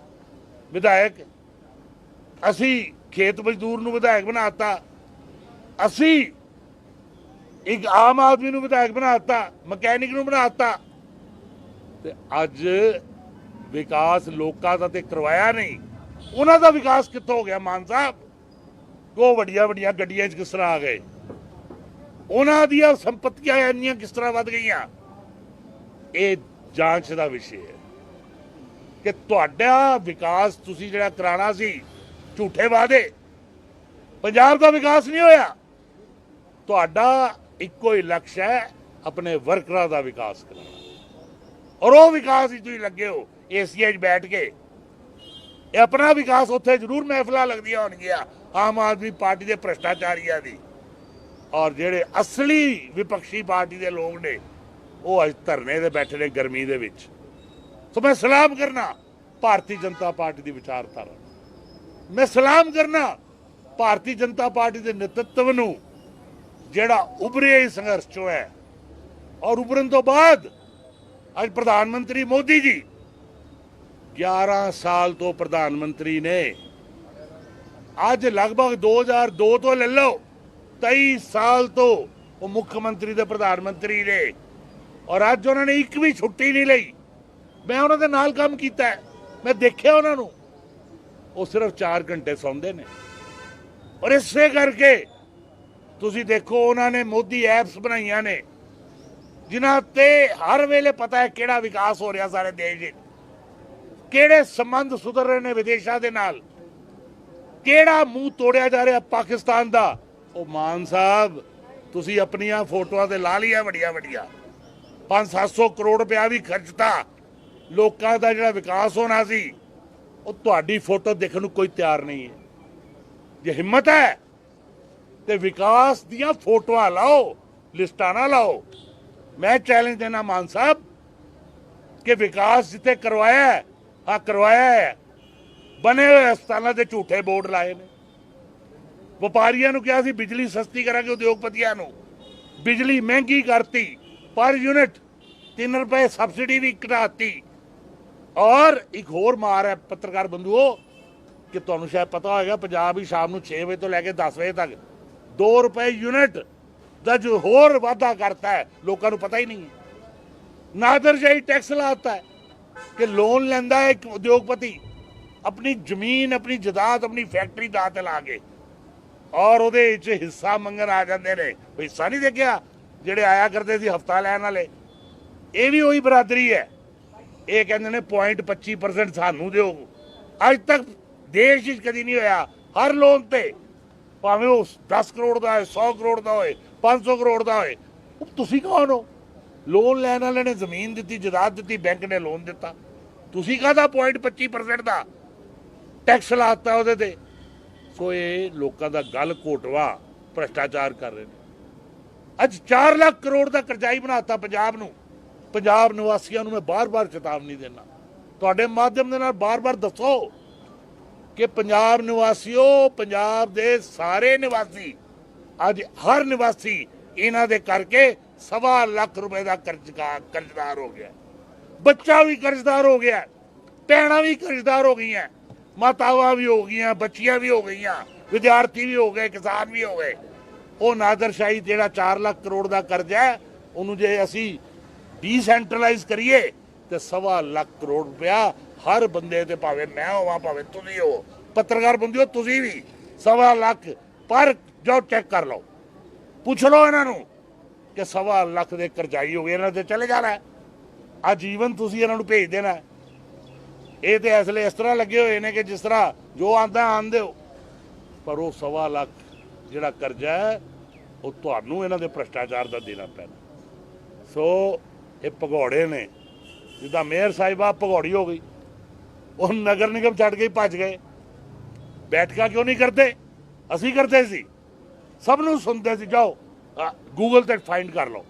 ਵਿਧਾਇਕ। ਅਸੀਂ ਖੇਤ ਮਜ਼ਦੂਰ ਨੂੰ ਵਿਧਾਇਕ ਬਣਾਤਾ। ਅਸੀਂ ਇੱਕ ਆਮ ਆਦਮੀ ਨੂੰ ਵਿਧਾਇਕ ਬਣਾਤਾ, ਮਕੈਨਿਕ ਨੂੰ ਬਣਾਤਾ। ਤੇ ਅੱਜ ਵਿਕਾਸ ਲੋਕਾਂ ਦਾ ਤੇ ਕਰਵਾਇਆ ਨਹੀਂ। ਉਹਨਾਂ ਦਾ ਵਿਕਾਸ ਕਿੱਥੋਂ ਹੋ ਗਿਆ? ਮਾਨ ਸਾਹਿਬ ਉਹ ਵੱਡੀਆਂ ਵੱਡੀਆਂ ਗੱਡੀਆਂ 'ਚ ਕਿਸ ਤਰ੍ਹਾਂ ਆ ਗਏ? ਉਹਨਾਂ ਦੀਆਂ ਸੰਪਤੀਆਂ ਇੰਨੀਆਂ ਕਿਸ ਤਰ੍ਹਾਂ ਵੱਧ ਗਈਆਂ? ਇਹ ਜਾਂਚ ਦਾ ਵਿਸ਼ੇ ਹੈ ਕਿ ਤੁਹਾਡਾ ਵਿਕਾਸ ਤੁਸੀਂ ਜਿਹੜਾ ਕਰਾਣਾ ਸੀ, ਝੂਠੇ ਵਾਅਦੇ, ਪੰਜਾਬ ਦਾ ਵਿਕਾਸ ਨਹੀਂ ਹੋਇਆ। ਤੁਹਾਡਾ ਇੱਕੋ ਹੀ ਲਕਸ਼ ਹੈ ਆਪਣੇ ਵਰਕਰਾਂ ਦਾ ਵਿਕਾਸ ਕਰਨਾ ਔਰ ਉਹ ਵਿਕਾਸ ਹੀ ਤੁਸੀਂ ਲੱਗੇ ਹੋ, ਏਸੀਆ 'ਚ ਬੈਠ ਕੇ ਇਹ ਆਪਣਾ ਵਿਕਾਸ ਉੱਥੇ ਜ਼ਰੂਰ ਮਹਿਫਲਾਂ ਲੱਗਦੀਆਂ ਹੋਣਗੀਆਂ, ਆਮ ਆਦਮੀ ਪਾਰਟੀ ਦੇ ਭ੍ਰਸ਼ਟਾਚਾਰੀਆਂ ਦੀ। ਔਰ ਜਿਹੜੇ ਅਸਲੀ ਵਿਪਕਸ਼ੀ ਪਾਰਟੀ ਦੇ ਲੋਕ ਨੇ, ਉਹ ਅੱਜ ਧਰਨੇ ਤੇ ਬੈਠੇ ਨੇ ਗਰਮੀ ਦੇ ਵਿੱਚ। ਸੋ ਮੈਂ ਸਲਾਮ ਕਰਨਾ ਭਾਰਤੀ ਜਨਤਾ ਪਾਰਟੀ ਦੀ ਵਿਚਾਰਧਾਰਾ ਮੈਂ ਸਲਾਮ ਕਰਨਾ ਭਾਰਤੀ ਜਨਤਾ ਪਾਰਟੀ ਦੇ ਨੇਤਰਤਵ ਨੂੰ, ਜਿਹੜਾ ਉਭਰਿਆ ਇਸ ਸੰਘਰਸ਼ ਚੋਂ ਹੈ। ਔਰ ਉਭਰਨ ਤੋਂ ਬਾਅਦ ਅੱਜ ਪ੍ਰਧਾਨ ਮੰਤਰੀ ਮੋਦੀ ਜੀ 11 ਸਾਲ ਤੋਂ ਪ੍ਰਧਾਨ ਮੰਤਰੀ ਨੇ। ਅੱਜ ਲਗਭਗ 2002 ਤੋਂ ਲੈ ਲਓ 23 ਸਾਲ ਤੋਂ ਉਹ ਮੁੱਖ ਮੰਤਰੀ ਦੇ ਪ੍ਰਧਾਨ ਮੰਤਰੀ ਨੇ। ਔਰ ਅੱਜ ਉਹਨਾਂ ਨੇ ਇੱਕ ਵੀ ਛੁੱਟੀ ਨਹੀਂ ਲਈ। ਮੈਂ ਉਹਨਾਂ ਦੇ ਨਾਲ ਕੰਮ ਕੀਤਾ ਮੈਂ ਦੇਖਿਆ ਉਹਨਾਂ ਨੂੰ। ਉਹ ਸਿਰਫ 4 ਘੰਟੇ ਸੌਂਦੇ ਨੇ। ਔਰ ਇਸੇ ਕਰਕੇ ਤੁਸੀਂ ਦੇਖੋ ਉਹਨਾਂ ਨੇ ਮੋਦੀ ਐਪਸ ਬਣਾਈਆਂ ਨੇ, ਜਿਨ੍ਹਾਂ ਤੇ ਹਰ ਵੇਲੇ ਪਤਾ ਹੈ ਕਿਹੜਾ ਵਿਕਾਸ ਹੋ ਰਿਹਾ ਸਾਰੇ ਦੇਸ਼ ਦੇ ਕਿਹੜੇ ਸੰਬੰਧ ਸੁਧਰ ਰਹੇ ਨੇ ਵਿਦੇਸ਼ਾਂ ਦੇ ਨਾਲ? ਕਿਹੜਾ ਮੂੰਹ ਤੋੜਿਆ ਜਾ ਰਿਹਾ ਪਾਕਿਸਤਾਨ ਦਾ? ਉਹ ਮਾਨ ਸਾਹਿਬ, ਤੁਸੀਂ ਆਪਣੀਆਂ ਫੋਟੋਆਂ ਤੇ ਲਾ ਲਈਆਂ ਵੱਡੀਆਂ ਵੱਡੀਆਂ। 5-700 ਕਰੋੜ ਰੁਪਇਆ ਵੀ ਖਰਚਤਾ ਲੋਕਾਂ ਦਾ ਜਿਹੜਾ ਵਿਕਾਸ ਹੋਣਾ ਸੀ, ਉਹ ਤੁਹਾਡੀ ਫੋਟੋ ਦੇਖਣ ਨੂੰ ਕੋਈ ਤਿਆਰ ਨਹੀਂ ਹੈ। ਜੇ ਹਿੰਮਤ ਹੈ, ਤੇ ਵਿਕਾਸ ਦੀਆਂ ਫੋਟੋਆਂ ਲਾਓ, ਲਿਸਟਾਂ ਨਾ ਲਾਓ। ਮੈਂ ਚੈਲੰਜ ਦੇਣਾ ਮਾਨ ਸਾਹਿਬ, ਕਿ ਵਿਕਾਸ ਜਿੱਥੇ ਕਰਵਾਇਆ ਆ ਕਰਵਾਇਆ ਹੈ। ਬਣੇ ਹੋਏ ਹਸਪਤਾਲਾਂ ਦੇ ਝੂਠੇ ਬੋਰਡ ਲਾਏ ਨੇ। ਵਪਾਰੀਆਂ ਨੂੰ ਕਿਹਾ ਸੀ, ਬਿਜਲੀ ਸਸਤੀ ਕਰਾਂਗੇ ਉਦਯੋਗਪਤੀਆਂ ਨੂੰ। ਬਿਜਲੀ ਮਹਿੰਗੀ ਕਰਤੀ, ਪਰ ਯੂਨਿਟ 3 ਰੁਪਏ ਸਬਸਿਡੀ ਵੀ ਘਟਾਤੀ ਔਰ ਇੱਕ ਹੋਰ ਮਾਰ ਹੈ ਪੱਤਰਕਾਰ ਬੰਧੂਓ, ਕਿ ਤੁਹਾਨੂੰ ਸ਼ਾਇਦ ਪਤਾ ਹੋਵੇਗਾ ਪੰਜਾਬ ਹੀ ਸ਼ਾਮ ਨੂੰ 6 ਵਜੇ ਤੋਂ ਲੈ ਕੇ 10 ਵਜੇ ਤੱਕ 2 ਰੁਪਏ ਯੂਨਿਟ ਦਾ ਜੋ ਹੋਰ ਵਾਧਾ ਕਰਤਾ ਹੈ, ਲੋਕਾਂ ਨੂੰ ਪਤਾ ਹੀ ਨਹੀਂ ਹੈ। ਨਾਦਰਸ਼ਾਹੀ ਟੈਕਸ ਲਾਤਾ ਹੈ। ਕਿ ਲੋਨ ਲੈਂਦਾ ਹੈ ਇੱਕ ਉਦਯੋਗਪਤੀ, ਆਪਣੀ ਜ਼ਮੀਨ, ਆਪਣੀ ਜਾਇਦਾਦ ਆਪਣੀ ਫੈਕਟਰੀ ਦਾ ਤੇ ਲਾ ਕੇ। ਔਰ ਉਹਦੇ ਵਿੱਚ ਹਿੱਸਾ ਮੰਗਣ ਆ ਜਾਂਦੇ ਨੇ। ਹਿੱਸਾ ਨਹੀਂ ਦੇਖਿਆ, ਜਿਹੜੇ ਆਇਆ ਕਰਦੇ ਸੀ ਹਫਤਾ ਲੈਣ ਵਾਲੇ। ਇਹ ਵੀ ਉਹੀ ਬਰਾਦਰੀ ਹੈ। ਇਹ ਕਹਿੰਦੇ ਨੇ 0.25% ਸਾਨੂੰ ਦਿਓ। ਅੱਜ ਤੱਕ ਦੇਸ਼ ਵਿੱਚ ਕਦੀ ਨਹੀਂ ਹੋਇਆ। ਹਰ ਲੋਨ ਤੇ ਭਾਵੇਂ ਉਹ 10 ਕਰੋੜ ਦਾ ਹੋਏ 100 ਕਰੋੜ ਦਾ ਹੋਏ 500 ਕਰੋੜ ਦਾ ਹੋਏ। ਤੁਸੀਂ ਕੌਣ ਹੋ? ਲੋਨ ਲੈਣ ਵਾਲੇ ਨੇ ਜ਼ਮੀਨ ਦਿੱਤੀ ਜਾਇਦਾਦ ਦਿੱਤੀ ਬੈਂਕ ਨੇ ਲੋਨ ਦਿੱਤਾ। ਤੁਸੀਂ ਕਾਹਦਾ 0.25% ਦਾ ਟੈਕਸ ਲਾਤਾ ਉਹਦੇ ਤੇ? ਸੋ ਇਹ ਲੋਕਾਂ ਦਾ ਗੱਲ ਘੋਟਵਾ, ਭ੍ਰਸ਼ਟਾਚਾਰ ਕਰ ਰਹੇ ਨੇ। ਅੱਜ 4 ਲੱਖ ਕਰੋੜ ਦਾ ਕਰਜ਼ਾਈ ਬਣਾਤਾ ਪੰਜਾਬ ਨੂੰ। ਪੰਜਾਬ ਨਿਵਾਸੀਆਂ ਨੂੰ ਮੈਂ ਬਾਰ-ਬਾਰ ਚੇਤਾਵਨੀ ਦੇਣਾ ਤੁਹਾਡੇ ਮਾਧਿਅਮ ਦੇ ਨਾਲ ਬਾਰ-ਬਾਰ ਦੱਸੋ ਕਿ ਪੰਜਾਬ ਨਿਵਾਸੀਓ, ਪੰਜਾਬ ਦੇ ਸਾਰੇ ਨਿਵਾਸੀ, ਅੱਜ ਹਰ ਨਿਵਾਸੀ ਇਹਨਾਂ ਦੇ ਕਰਕੇ ਸਵਾ ਲੱਖ ਰੁਪਏ ਦਾ ਕਰਜ਼ਾ ਕਰਜ਼ਦਾਰ ਹੋ ਗਿਆ ਬੱਚਾ ਵੀ ਕਰਜ਼ਦਾਰ ਹੋ ਗਿਆ ਭੈਣਾਂ ਵੀ ਕਰਜ਼ਦਾਰ ਹੋ ਗਈਆਂ ਮਾਤਾਵਾਂ ਵੀ ਹੋ ਗਈਆਂ ਬੱਚੀਆਂ ਵੀ ਹੋ ਗਈਆਂ ਵਿਦਿਆਰਥੀ ਵੀ ਹੋ ਗਏ ਕਿਸਾਨ ਵੀ ਹੋ ਗਏ ਉਹ ਨਾਦਰਸ਼ਾਹੀ ਜਿਹੜਾ 4 ਲੱਖ ਕਰੋੜ ਦਾ ਕਰਜ਼ਾ ਹੈ ਉਹਨੂੰ ਜੇ ਅਸੀਂ ਡੀਸੈਂਟਰਲਾਈਜ਼ ਕਰੀਏ ਤੇ ਸਵਾ ਲੱਖ ਕਰੋੜ ਰੁਪਇਆ ਹਰ ਬੰਦੇ ਤੇ ਭਾਵੇਂ ਮੈਂ ਹੋਵਾਂ ਭਾਵੇਂ ਤੁਸੀਂ ਹੋ ਪੱਤਰਕਾਰ ਬੰਦੇ ਹੋ ਤੁਸੀਂ ਵੀ ਸਵਾ ਲੱਖ ਪਰ ਜਾਓ ਚੈੱਕ ਕਰ ਲਓ ਪੁੱਛ ਲਓ ਇਹਨਾਂ ਨੂੰ ਕਿ ਸਵਾ ਲੱਖ ਦੇ ਕਰਜ਼ਾਈ ਹੋ ਗਏ, ਇਹਨਾਂ ਤੇ ਚਲੇ ਜਾਣਾ ਹੈ। ਆ ਜੀਵਨ ਤੁਸੀਂ ਇਹਨਾਂ ਨੂੰ ਭੇਜ ਦੇਣਾ ਇਹ ਤੇ ਇਸ ਲਈ ਇਸ ਤਰ੍ਹਾਂ ਲੱਗੇ ਹੋਏ ਨੇ ਕਿ ਜਿਸ ਤਰ੍ਹਾਂ ਜੋ ਆਂਦਾ ਆਂਦੇ ਹੋ। ਪਰ ਉਹ ਸਵਾ ਲੱਖ ਜਿਹੜਾ ਕਰਜ਼ਾ ਹੈ, ਉਹ ਤੁਹਾਨੂੰ ਇਹਨਾਂ ਦੇ ਭ੍ਰਸ਼ਟਾਚਾਰ ਦਾ ਦੇਣਾ ਪੈਣਾ। ਸੋ ਇਹ ਭਗੌੜੇ ਨੇ। ਜਿੱਦਾਂ ਮੇਅਰ ਸਾਹਿਬਾ ਭਗੌੜੀ ਹੋ ਗਈ। ਉਹ ਨਗਰ ਨਿਗਮ ਛੱਡ ਕੇ ਭੱਜ ਗਏ। ਬੈਠਕਾਂ ਕਿਉਂ ਨਹੀਂ ਕਰਦੇ? ਅਸੀਂ ਕਰਦੇ ਸੀ। ਸਭ ਨੂੰ ਸੁਣਦੇ ਸੀ, ਜਾਓ। ਗੂਗਲ ਤੇ ਫਾਈਂਡ ਕਰ ਲਓ।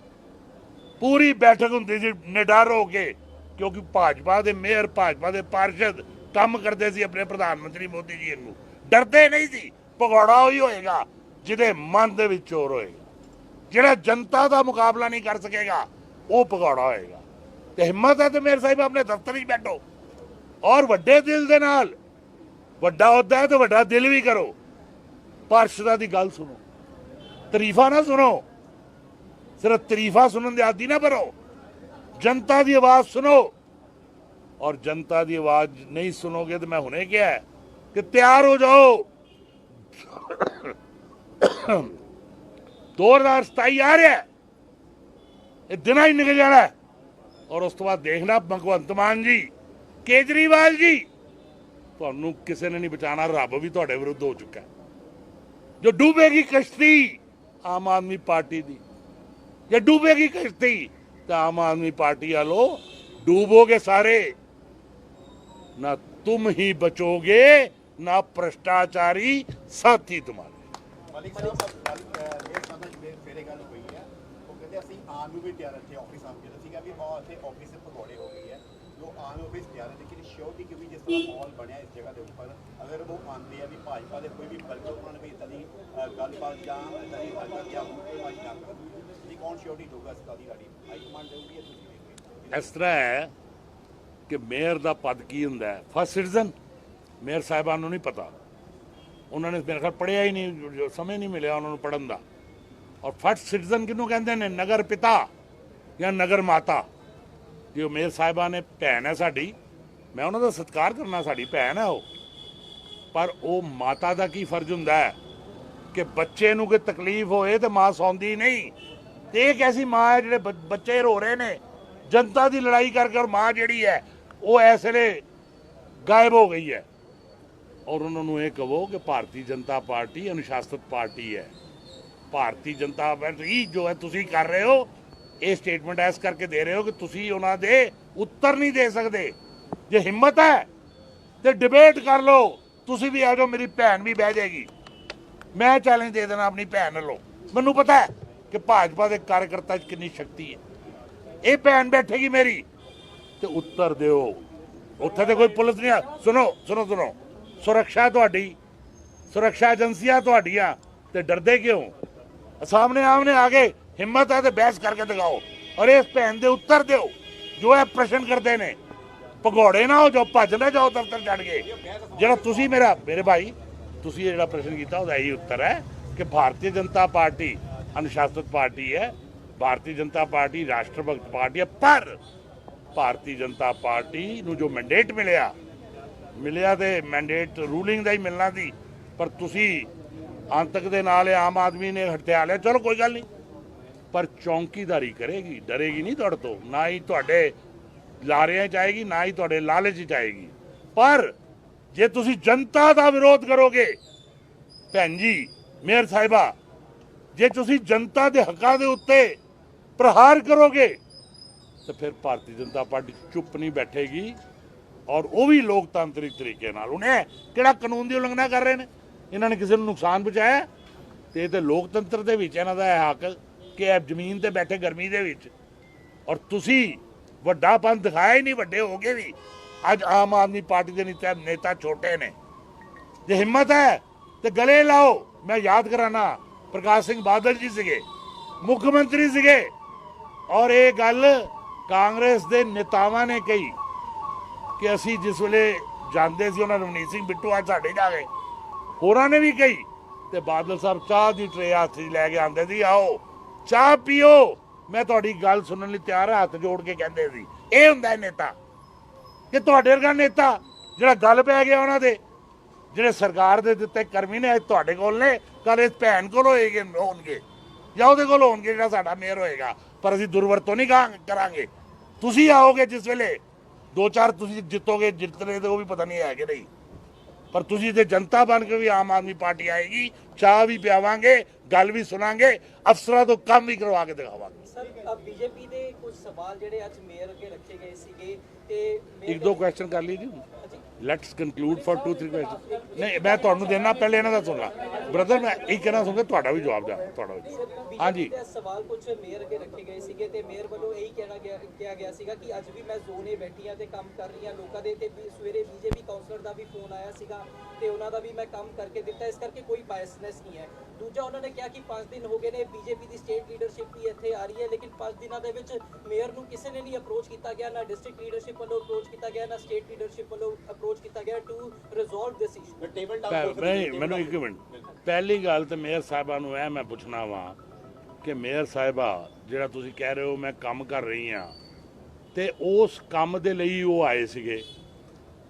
ਪੂਰੀ ਬੈਠਕ ਹੁੰਦੀ ਸੀ ਨਿਡਰ ਹੋ ਕੇ, ਕਿਉਂਕਿ ਭਾਜਪਾ ਦੇ ਮੇਅਰ ਭਾਜਪਾ ਦੇ ਪਾਰਸ਼ਦ ਕੰਮ ਕਰਦੇ ਸੀ ਆਪਣੇ ਪ੍ਰਧਾਨ ਮੰਤਰੀ ਮੋਦੀ ਜੀ ਨੂੰ। ਡਰਦੇ ਨਹੀਂ ਸੀ, ਭਗੌੜਾ ਹੀ ਹੋਏਗਾ, ਜਿਹਦੇ ਮਨ ਦੇ ਵਿੱਚ ਚੋਰ ਹੋਏਗਾ। ਜਿਹੜਾ ਜਨਤਾ ਦਾ ਮੁਕਾਬਲਾ ਨਹੀਂ ਕਰ ਸਕੇਗਾ, ਉਹ ਭਗੌੜਾ ਹੋਏਗਾ। ਤੇ ਹਿੰਮਤ ਹੈ ਤੇ ਮੇਰੇ ਸਾਹਿਬ ਆਪਣੇ ਦਫ਼ਤਰ ਵਿੱਚ ਬੈਠੋ। ਔਰ ਵੱਡੇ ਦਿਲ ਦੇ ਨਾਲ, ਵੱਡਾ ਹੁੰਦਾ ਹੈ ਤੇ ਵੱਡਾ ਦਿਲ ਵੀ ਕਰੋ। ਪਾਰਸ਼ਦਾਂ ਦੀ ਗੱਲ ਸੁਣੋ। ਤਾਰੀਫਾਂ ਨਾ ਸੁਣੋ। ਸਿਰਫ ਤਾਰੀਫਾਂ ਸੁਣਨ ਦੇ ਆਦੀ ਨਾ ਬਣੋ ਜਨਤਾ ਦੀ ਆਵਾਜ਼ ਸੁਣੋ। ਔਰ ਜਨਤਾ ਦੀ ਆਵਾਜ਼ ਨਹੀਂ ਸੁਣੋਗੇ ਤੇ ਮੈਂ ਹੁਣੇ ਕਿਹਾ ਕਿ ਤਿਆਰ ਹੋ ਜਾਓ। 2027 ਆ ਰਿਹਾ ਇਹ ਦਿਨਾਂ ਹੀ ਨਿਕਲ ਜਾਣਾ ਔਰ ਉਸ ਤੋਂ ਬਾਅਦ ਦੇਖਣਾ ਭਗਵੰਤ ਮਾਨ ਜੀ, ਕੇਜਰੀਵਾਲ ਜੀ, ਤੁਹਾਨੂੰ ਕਿਸੇ ਨੇ ਨਹੀਂ ਬਚਾਣਾ ਰੱਬ ਵੀ ਤੁਹਾਡੇ ਵਿਰੁੱਧ ਹੋ ਚੁੱਕਾ ਜੋ ਡੂਬੇਗੀ ਕਸ਼ਤੀ ਆਮ ਆਦਮੀ ਪਾਰਟੀ ਦੀ। ਜੇ ਡੂਬੇਗੀ ਕਿਸ਼ਤੀ ਤਾਂ ਆਮ ਆਦਮੀ ਪਾਰਟੀ ਵਾਲੋ, ਡੂਬੋਗੇ ਸਾਰੇ। ਨਾ ਤੁਮ ਹੀ ਬਚੋਗੇ, ਨਾ ਭ੍ਰਸ਼ਟਾਚਾਰੀ ਸਾਥੀ ਤੁਹਾਡੇ। ਮਾਲਿਕ ਸਾਹਿਬ ਇਹ ਸਾਡਾ ਫੇਰੇ ਗੱਲ ਹੋਈ ਹੈ, ਉਹ ਕਹਿੰਦੇ ਅਸੀਂ ਆਮ ਨੂੰ ਵੀ ਤਿਆਰ ਰੱਖੇ ਆਫਿਸ ਆਮ ਜਿਹੜਾ ਸੀਗਾ, ਵੀ ਉਹ ਇੱਥੇ ਆਫਿਸ ਦੇ ਭਗੌੜੇ ਹੋ ਗਈ ਹੈ। ਜੋ ਆਮ ਆਫਿਸ ਤਿਆਰ ਹੈ, ਲੇਕਿਨ ਸ਼ੋਅ ਦੀ ਕਿਉਂਕਿ ਜਿਸ ਤਰ੍ਹਾਂ ਮਾਹੌਲ ਬਣਿਆ ਇਸ ਜਗ੍ਹਾ ਦੇ ਉੱਪਰ ਅਗਰ ਉਹ ਆਉਂਦੇ ਆ ਵੀ ਭਾਜਪਾ ਦੇ ਕੋਈ ਵੀ ਵਰਕਰ ਉਹਨਾਂ ਨੇ ਵੀ ਇਦਾਂ ਦੀ ਗੱਲਬਾਤ ਜਾਂ ਇਦਾਂ ਦੀ ਹਰਕਤ ਜਾਂ ਹੁਕਮਬਾਜ਼ੀ ਨਾ ਕਰਨ ਜੀ ਕੌਣ ਸ਼ੋਰਟੀ ਦਊਗਾ ਇਸ ਗੱਲ ਦੀ ਗਾੜੀ? ਹਾਈ ਕਮਾਂਡ ਦੇਊਗੀ ਤੁਸੀਂ ਇਸ ਤਰ੍ਹਾਂ ਹੈ ਕਿ ਮੇਅਰ ਦਾ ਪਦ ਕੀ ਹੁੰਦਾ ਹੈ? ਫਸਟ ਸਿਟੀਜ਼ਨ ਮੇਅਰ ਸਾਹਿਬਾਨ ਨੂੰ ਨਹੀਂ ਪਤਾ। ਉਹਨਾਂ ਨੇ ਮੇਰੇ ਖਿਆਲ ਪੜ੍ਹਿਆ ਹੀ ਨਹੀਂ, ਜੋ ਸਮੇਂ ਨਹੀਂ ਮਿਲਿਆ ਉਹਨਾਂ ਨੂੰ ਪੜਨ ਦਾ। ਔਰ ਫਸਟ ਸਿਟੀਜ਼ਨ ਕਿਹਨੂੰ ਕਹਿੰਦੇ ਨੇ? ਨਗਰ ਪਿਤਾ ਜਾਂ ਨਗਰ ਮਾਤਾ? ਜੋ ਮੇਅਰ ਸਾਹਿਬਾਨ ਨੇ ਭੈਣ ਹੈ ਸਾਡੀ, ਮੈਂ ਉਹਨਾਂ ਦਾ ਸਤਿਕਾਰ ਕਰਨਾ ਸਾਡੀ ਭੈਣ ਹੈ ਉਹ। ਪਰ ਉਹ ਮਾਤਾ ਦਾ ਕੀ ਫਰਜ਼ ਹੁੰਦਾ ਹੈ? ਕਿ ਬੱਚੇ ਨੂੰ ਕੋਈ ਤਕਲੀਫ ਹੋਏ ਤੇ ਮਾਂ ਸੌਂਦੀ ਨਹੀਂ। ਤੇ ਇਹ ਕੈਸੀ ਮਾਂ ਹੈ ਜਿਹੜੇ ਬ- ਬੱਚੇ ਰੋ ਰਹੇ ਨੇ? ਜਨਤਾ ਦੀ ਲੜਾਈ ਕਰਕੇ ਔਰ ਮਾਂ ਜਿਹੜੀ ਹੈ, ਉਹ ਇਸ ਵੇਲੇ ਗਾਇਬ ਹੋ ਗਈ ਹੈ। ਔਰ ਉਹਨਾਂ ਨੂੰ ਇਹ ਕਹੋ ਕਿ ਭਾਰਤੀ ਜਨਤਾ ਪਾਰਟੀ ਅਨੁਸ਼ਾਸਿਤ ਪਾਰਟੀ ਹੈ। ਭਾਰਤੀ ਜਨਤਾ ਪਾਰਟੀ ਜੋ ਹੈ, ਤੁਸੀਂ ਕਰ ਰਹੇ ਹੋ, ਇਹ ਸਟੇਟਮੈਂਟ ਐਸ ਕਰਕੇ ਦੇ ਰਹੇ ਹੋ ਕਿ ਤੁਸੀਂ ਉਹਨਾਂ ਦੇ ਉੱਤਰ ਨਹੀਂ ਦੇ ਸਕਦੇ। ਜੇ ਹਿੰਮਤ ਹੈ, ਤੇ ਡਿਬੇਟ ਕਰ ਲਓ। ਤੁਸੀਂ ਵੀ ਆ ਜਾਓ, ਮੇਰੀ ਭੈਣ ਵੀ ਬਹਿ ਜਾਏਗੀ। ਮੈਂ ਚੈਲੰਜ ਦੇ ਦੇਣਾ ਆਪਣੀ ਭੈਣ ਵੱਲੋਂ ਮੈਨੂੰ ਪਤਾ ਹੈ ਕਿ ਭਾਜਪਾ ਦੇ ਕਾਰਜਕਰਤਾ 'ਚ ਕਿੰਨੀ ਸ਼ਕਤੀ ਹੈ। ਇਹ ਭੈਣ ਬੈਠੇਗੀ ਮੇਰੀ। ਤੇ ਉੱਤਰ ਦਿਓ। ਉੱਥੇ ਤੇ ਕੋਈ ਪੁਲਿਸ ਨਹੀਂ ਆ। ਸੁਣੋ ਸੁਣੋ ਸੁਣੋ। ਸੁਰੱਖਿਆ ਤੁਹਾਡੀ, ਸੁਰੱਖਿਆ ਏਜੰਸੀਆਂ ਤੁਹਾਡੀਆਂ। ਤੇ ਡਰਦੇ ਕਿਉਂ? ਸਾਹਮਣੇ ਆਮਨੇ ਆ ਗਏ ਹਿੰਮਤ ਹੈ ਤੇ ਬਹਿਸ ਕਰਕੇ ਦਿਖਾਓ। ਔਰ ਇਸ ਭੈਣ ਦੇ ਉੱਤਰ ਦਿਓ। ਜੋ ਇਹ ਪ੍ਰਸ਼ਨ ਕਰਦੇ ਨੇ ਭਗੌੜੇ ਨਾ ਹੋ ਜਾਓ, ਭੱਜ ਨਾ ਜਾਓ ਦਫ਼ਤਰ ਛੱਡ ਕੇ। ਜਿਹੜਾ ਤੁਸੀਂ ਮੇਰਾ ਮੇਰੇ ਭਾਈ, ਤੁਸੀਂ ਇਹ ਜਿਹੜਾ ਪ੍ਰਸ਼ਨ ਕੀਤਾ, ਉਹਦਾ ਇਹੀ ਉੱਤਰ ਹੈ ਕਿ ਭਾਰਤੀ ਜਨਤਾ ਪਾਰਟੀ ਅਨੁਸ਼ਾਸਿਤ ਪਾਰਟੀ ਹੈ। ਭਾਰਤੀ ਜਨਤਾ ਪਾਰਟੀ ਰਾਸ਼ਟਰ ਭਗਤ ਪਾਰਟੀ ਹੈ, ਪਰ ਭਾਰਤੀ ਜਨਤਾ ਪਾਰਟੀ ਨੂੰ ਜੋ ਮੈਂਡੇਟ ਮਿਲਿਆ ਮਿਲਿਆ ਤੇ ਮੈਂਡੇਟ ਰੂਲਿੰਗ ਦਾ ਹੀ ਮਿਲਣਾ ਸੀ। ਪਰ ਤੁਸੀਂ ਅੰਤਕ ਦੇ ਨਾਲ ਆਮ ਆਦਮੀ ਨੇ ਹਟਿਆ ਲਿਆ, ਚਲੋ ਕੋਈ ਗੱਲ ਨਹੀਂ। ਪਰ ਚੌਂਕੀਦਾਰੀ ਕਰੇਗੀ, ਡਰੇਗੀ ਨਹੀਂ ਤੁਹਾਡੇ ਤੋਂ, ਨਾ ਹੀ ਤੁਹਾਡੇ ਲਾਰਿਆਂ ਚ ਆਏਗੀ ਨਾ ਹੀ ਤੁਹਾਡੇ ਲਾਲਚ ਚ ਆਏਗੀ। ਪਰ ਜੇ ਤੁਸੀਂ ਜਨਤਾ ਦਾ ਵਿਰੋਧ ਕਰੋਗੇ, ਭੈਣ ਜੀ, ਮੇਅਰ ਸਾਹਿਬਾ, ਜੇ ਤੁਸੀਂ ਜਨਤਾ ਦੇ ਹੱਕਾਂ ਦੇ ਉੱਤੇ ਪ੍ਰਹਾਰ ਕਰੋਗੇ, ਤਾਂ ਫਿਰ ਭਾਰਤੀ ਜਨਤਾ ਪਾਰਟੀ ਚੁੱਪ ਨਹੀਂ ਬੈਠੇਗੀ ਔਰ ਉਹ ਵੀ ਲੋਕਤਾਂਤਰਿਕ ਤਰੀਕੇ ਨਾਲ। ਉਹਨੇ ਕਿਹੜਾ ਕਾਨੂੰਨ ਦੀ ਉਲੰਘਣਾ ਕਰ ਰਹੇ ਨੇ? ਇਹਨਾਂ ਨੇ ਕਿਸੇ ਨੂੰ ਨੁਕਸਾਨ ਪਹੁੰਚਾਇਆ? ਤੇ ਇਹ ਤੇ ਲੋਕਤੰਤਰ ਦੇ ਵਿੱਚ ਇਹਨਾਂ ਦਾ ਹੈ ਹੱਕ ਕਿ ਇਹ ਜ਼ਮੀਨ ਤੇ ਬੈਠੇ ਗਰਮੀ ਦੇ ਵਿੱਚ। ਔਰ ਤੁਸੀਂ ਵੱਡਾਪਨ ਦਿਖਾਇਆ ਹੀ ਨਹੀਂ, ਵੱਡੇ ਹੋ ਗਏ ਵੀ। ਅੱਜ ਆਮ ਆਦਮੀ ਪਾਰਟੀ ਦੇ ਨੇਤਾ ਨੇਤਾ ਛੋਟੇ ਨੇ। ਜੇ ਹਿੰਮਤ ਹੈ, ਤੇ ਗਲੇ ਲਾਓ। ਮੈਂ ਯਾਦ ਕਰਾਣਾ ਪ੍ਰਕਾਸ਼ ਸਿੰਘ ਬਾਦਲ ਜੀ ਸੀਗੇ, ਮੁੱਖ ਮੰਤਰੀ ਸੀਗੇ। ਔਰ ਇਹ ਗੱਲ ਕਾਂਗਰਸ ਦੇ ਨੇਤਾਵਾਂ ਨੇ ਕਹੀ ਕਿ ਅਸੀਂ ਜਿਸ ਵੇਲੇ ਜਾਂਦੇ ਸੀ, ਉਹਨਾਂ ਰਵਨੀਤ ਸਿੰਘ ਬਿੱਟੂ ਅੱਜ ਸਾਡੇ ਜਾ ਗਏ ਹੋਰਾਂ ਨੇ ਵੀ ਕਹੀ। ਤੇ ਬਾਦਲ ਸਾਹਿਬ ਚਾਹ ਦੀ ਟਰੇ ਹੱਥ ਲੈ ਕੇ ਆਂਦੇ ਸੀ, ਆਓ, ਚਾਹ ਪੀਓ। ਮੈਂ ਤੁਹਾਡੀ ਗੱਲ ਸੁਣਨ ਲਈ ਤਿਆਰ ਹਾਂ ਹੱਥ ਜੋੜ ਕੇ ਕਹਿੰਦੇ ਸੀ। ਇਹ ਹੁੰਦਾ ਹੈ ਨੇਤਾ। ਕਿ ਤੁਹਾਡੇ ਵਰਗਾ ਨੇਤਾ, ਜਿਹੜਾ ਗੱਲ ਪੈ ਗਿਆ ਉਹਨਾਂ ਦੇ, ਜਿਹੜੇ ਸਰਕਾਰ ਦੇ ਦਿੱਤੇ ਕਰਮੀ ਨੇ ਅੱਜ ਤੁਹਾਡੇ ਕੋਲ ਨੇ ਕੱਲ ਇਸ ਭੈਣ ਕੋਲ ਹੋਏਗੇ, ਹੋਣਗੇ। ਜਾਂ ਉਹਦੇ ਕੋਲ ਹੋਣਗੇ, ਜਿਹੜਾ ਸਾਡਾ ਮੇਅਰ ਹੋਏਗਾ। ਪਰ ਅਸੀਂ ਦੁਰਵਰਤੋਂ ਨਹੀਂ ਕਾਂ- ਕਰਾਂਗੇ। ਤੁਸੀਂ ਆਓਗੇ ਜਿਸ ਵੇਲੇ ਦੋ ਚਾਰ ਤੁਸੀਂ ਜਿੱਤੋਗੇ, ਜਿੱਤਨੇ ਤੇ ਉਹ ਵੀ ਪਤਾ ਨਹੀਂ ਹੈ ਕਿ ਨਹੀਂ। ਪਰ ਤੁਸੀਂ ਤੇ ਜਨਤਾ ਬਣ ਕੇ ਵੀ ਆਮ ਆਦਮੀ ਪਾਰਟੀ ਆਏਗੀ, ਚਾਹ ਵੀ ਪਿਆਵਾਂਗੇ, ਗੱਲ ਵੀ ਸੁਣਾਂਗੇ, ਅਫਸਰਾਂ ਤੋਂ ਕੰਮ ਵੀ ਕਰਵਾ ਕੇ ਦਿਖਾਵਾਂਗੇ। ਸਰ ਬੀਜੇਪੀ ਦੇ ਕੁਝ ਸਵਾਲ ਜਿਹੜੇ ਅੱਜ ਮੇਅਰ ਅੱਗੇ ਰੱਖੇ ਗਏ ਸੀਗੇ ਤੇ mayor ਇੱਕ ਦੋ ਕੁਐਸਚਨ ਕਰ ਲਈ ਜੀ। ਲੈਟਸ ਕਨਕਲੂਡ ਫॉर 2 3 ਕੁਐਸਚਨ ਨਹੀਂ ਮੈਂ ਤੁਹਾਨੂੰ ਦੇਣਾ ਪਹਿਲੇ ਇਹਨਾਂ ਦਾ ਸੁਣ ਲਾ। ਬ੍ਰਦਰ ਮੈਂ ਇੱਕ ਕਹਿਣਾ ਸੁਣਗਾ ਤੁਹਾਡਾ ਵੀ ਜਵਾਬ ਦਾ ਤੁਹਾਡਾ ਵੀ ਹਾਂਜੀ। ਸਵਾਲ ਕੁਝ ਮੇਅਰ ਅੱਗੇ ਰੱਖੇ ਗਏ ਸੀਗੇ ਤੇ ਮੇਅਰ ਵੱਲੋਂ ਇਹੀ ਕਹਿਣਾ ਗਿਆ ਕਿਹਾ ਗਿਆ ਸੀਗਾ ਕਿ ਅੱਜ ਵੀ ਮੈਂ ਜ਼ੋਨ ਬੈਠੀ ਤੇ ਕੰਮ ਕਰ ਰਹੀ ਲੋਕਾਂ ਦੇ ਤੇ ਵੀ ਸਵੇਰੇ ਬੀਜੇਪੀ ਕਾਉਂਸਲਰ ਦਾ ਵੀ ਫੋਨ ਆਇਆ ਸੀਗਾ ਤੇ ਉਹਨਾਂ ਦਾ ਵੀ ਮੈਂ ਕੰਮ ਕਰਕੇ ਦਿੱਤਾ ਇਸ ਕਰਕੇ ਕੋਈ ਬਾਇਸਨੈਸ ਨਹੀਂ ਹੈ। ਦੂਜਾ ਉਹਨਾਂ ਨੇ ਕਿਹਾ ਕਿ 5 ਦਿਨ ਹੋ ਗਏ ਨੇ ਬੀਜੇਪੀ ਦੀ ਸਟੇਟ ਲੀਡਰਸ਼ਿਪ ਵੀ ਇੱਥੇ ਆ ਰਹੀ ਹੈ ਲੇਕਿਨ 5 ਦਿਨਾਂ ਦੇ ਵਿੱਚ ਮੇਅਰ ਨੂੰ ਕਿਸੇ ਨੇ ਨਹੀਂ ਅਪਰੋਚ ਕੀਤਾ ਗਿਆ ਨਾ ਡਿਸਟ੍ਰਿਕਟ ਲੀਡਰਸ਼ਿਪ ਵੱਲੋਂ ਅਪਰੋਚ ਕੀਤਾ ਗਿਆ ਨਾ ਸਟੇਟ ਲੀਡਰਸ਼ਿਪ ਵੱਲੋਂ ਅਪਰੋਚ ਕੀਤਾ ਗਿਆ to resolve this issue table ਨਹੀਂ ਮੈਨੂੰ ਇੱਕ ਮਿੰਟ। ਪਹਿਲੀ ਗੱਲ ਤੇ ਮੇਅਰ ਸਾਹਿਬਾਂ ਨੂੰ ਇਹ ਮੈਂ ਪੁੱਛਣਾ ਵਾਂ ਕਿ ਮੇਅਰ ਸਾਹਿਬਾ, ਜਿਹੜਾ ਤੁਸੀਂ ਕਹਿ ਰਹੇ ਹੋ ਮੈਂ ਕੰਮ ਕਰ ਰਹੀ ਹਾਂ, ਤੇ ਉਸ ਕੰਮ ਦੇ ਲਈ ਉਹ ਆਏ ਸੀਗੇ।